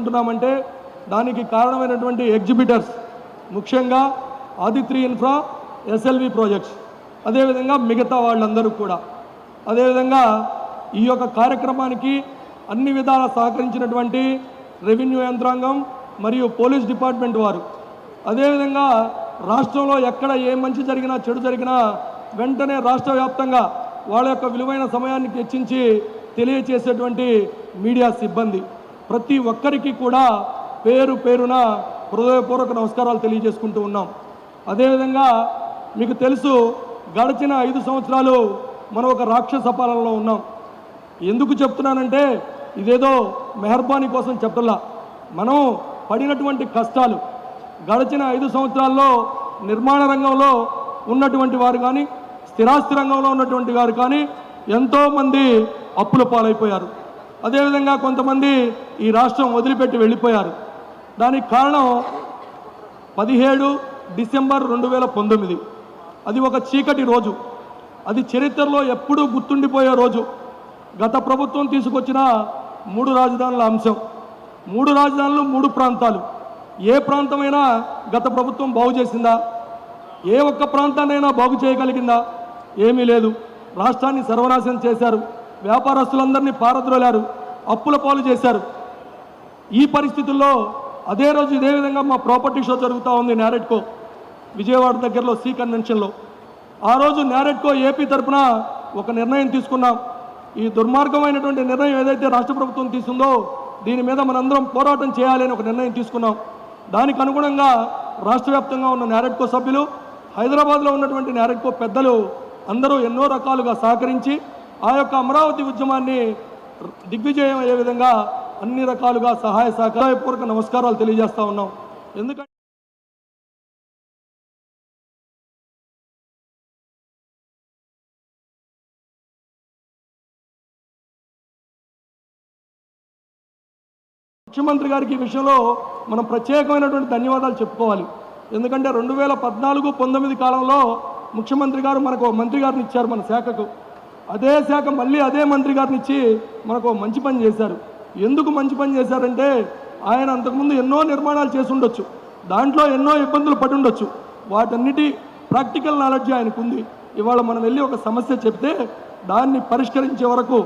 అంటున్నామంటే దానికి కారణమైనటువంటి ఎగ్జిబిటర్స్ ముఖ్యంగా ఆదిత్రి ఇన్ఫ్రా ఎస్ఎల్వి ప్రాజెక్ట్స్ అదేవిధంగా మిగతా వాళ్ళందరూ కూడా. అదేవిధంగా ఈ యొక్క కార్యక్రమానికి అన్ని విధాలా సహకరించినటువంటి రెవెన్యూ యంత్రాంగం మరియు పోలీస్ డిపార్ట్మెంట్ వారు. అదేవిధంగా రాష్ట్రంలో ఎక్కడ ఏ మంచి జరిగినా చెడు జరిగినా వెంటనే రాష్ట్ర వ్యాప్తంగా వాళ్ళ యొక్క విలువైన సమయాన్ని హెచ్చించి తెలియచేసేటువంటి మీడియా సిబ్బంది. ప్రతి ఒక్కరికి కూడా పేరు పేరున హృదయపూర్వక నమస్కారాలు తెలియజేసుకుంటూ ఉన్నాం. అదేవిధంగా మీకు తెలుసు గడిచిన ఐదు సంవత్సరాలు మనం ఒక రాక్షస పాలనలో ఉన్నాం. ఎందుకు చెప్తున్నానంటే ఇదేదో మెహర్బానీ కోసం చెప్పలా మనం పడినటువంటి కష్టాలు గడిచిన ఐదు సంవత్సరాల్లో నిర్మాణ రంగంలో ఉన్నటువంటి వారు కానీ స్థిరాస్తి రంగంలో ఉన్నటువంటి వారు కానీ ఎంతోమంది అప్పుల పాలైపోయారు. అదేవిధంగా కొంతమంది ఈ రాష్ట్రం వదిలిపెట్టి వెళ్ళిపోయారు. దానికి కారణం పదిహేడు డిసెంబర్ రెండు వేల పంతొమ్మిది. అది ఒక చీకటి రోజు. అది చరిత్రలో ఎప్పుడూ గుర్తుండిపోయే రోజు. గత ప్రభుత్వం తీసుకొచ్చిన మూడు రాజధానుల అంశం. మూడు రాజధానులు మూడు ప్రాంతాలు. ఏ ప్రాంతమైనా గత ప్రభుత్వం బాగు చేసిందా? ఏ ఒక్క ప్రాంతాన్నైనా బాగు చేయగలిగిందా? ఏమీ లేదు. రాష్ట్రాన్ని సర్వనాశనం చేశారు. వ్యాపారస్తులందరినీ పారద్రోలారు అప్పుల పాలు చేశారు. ఈ పరిస్థితుల్లో అదే రోజు ఇదే విధంగా మా ప్రాపర్టీ షో జరుగుతూ ఉంది నేరెడ్కో విజయవాడ దగ్గరలో సి కన్వెన్షన్లో. ఆ రోజు నేరెడ్కో ఏపీ తరపున ఒక నిర్ణయం తీసుకున్నాం. ఈ దుర్మార్గమైనటువంటి నిర్ణయం ఏదైతే రాష్ట్ర ప్రభుత్వం తీసుకుందో దీని మీద మనందరం పోరాటం చేయాలి అని ఒక నిర్ణయం తీసుకున్నాం. దానికి అనుగుణంగా రాష్ట్ర వ్యాప్తంగా ఉన్న నేరెడ్కో సభ్యులు హైదరాబాద్లో ఉన్నటువంటి నేరెడ్కో పెద్దలు అందరూ ఎన్నో రకాలుగా సహకరించి ఆ యొక్క అమరావతి ఉద్యమాన్ని దిగ్విజయం అయ్యే విధంగా అన్ని రకాలుగా సహాయ సహకారపూర్వక నమస్కారాలు తెలియజేస్తా ఉన్నాం. ఎందుకంటే ముఖ్యమంత్రి గారికి ఈ విషయంలో మనం ప్రత్యేకమైనటువంటి ధన్యవాదాలు చెప్పుకోవాలి. ఎందుకంటే రెండు వేల పద్నాలుగు పంతొమ్మిది కాలంలో ముఖ్యమంత్రి గారు మనకు మంత్రి గారిని ఇచ్చారు మన శాఖకు. అదే శాఖ మళ్ళీ అదే మంత్రి గారిని ఇచ్చి మనకు మంచి పని చేశారు. ఎందుకు మంచి పని చేశారంటే ఆయన అంతకుముందు ఎన్నో నిర్మాణాలు చేసి ఉండొచ్చు దాంట్లో ఎన్నో ఇబ్బందులు పడి ఉండొచ్చు వాటన్నిటి ప్రాక్టికల్ నాలెడ్జ్ ఆయనకు ఉంది ఇవాళ మనం వెళ్ళి ఒక సమస్య చెప్తే దాన్ని పరిష్కరించే వరకు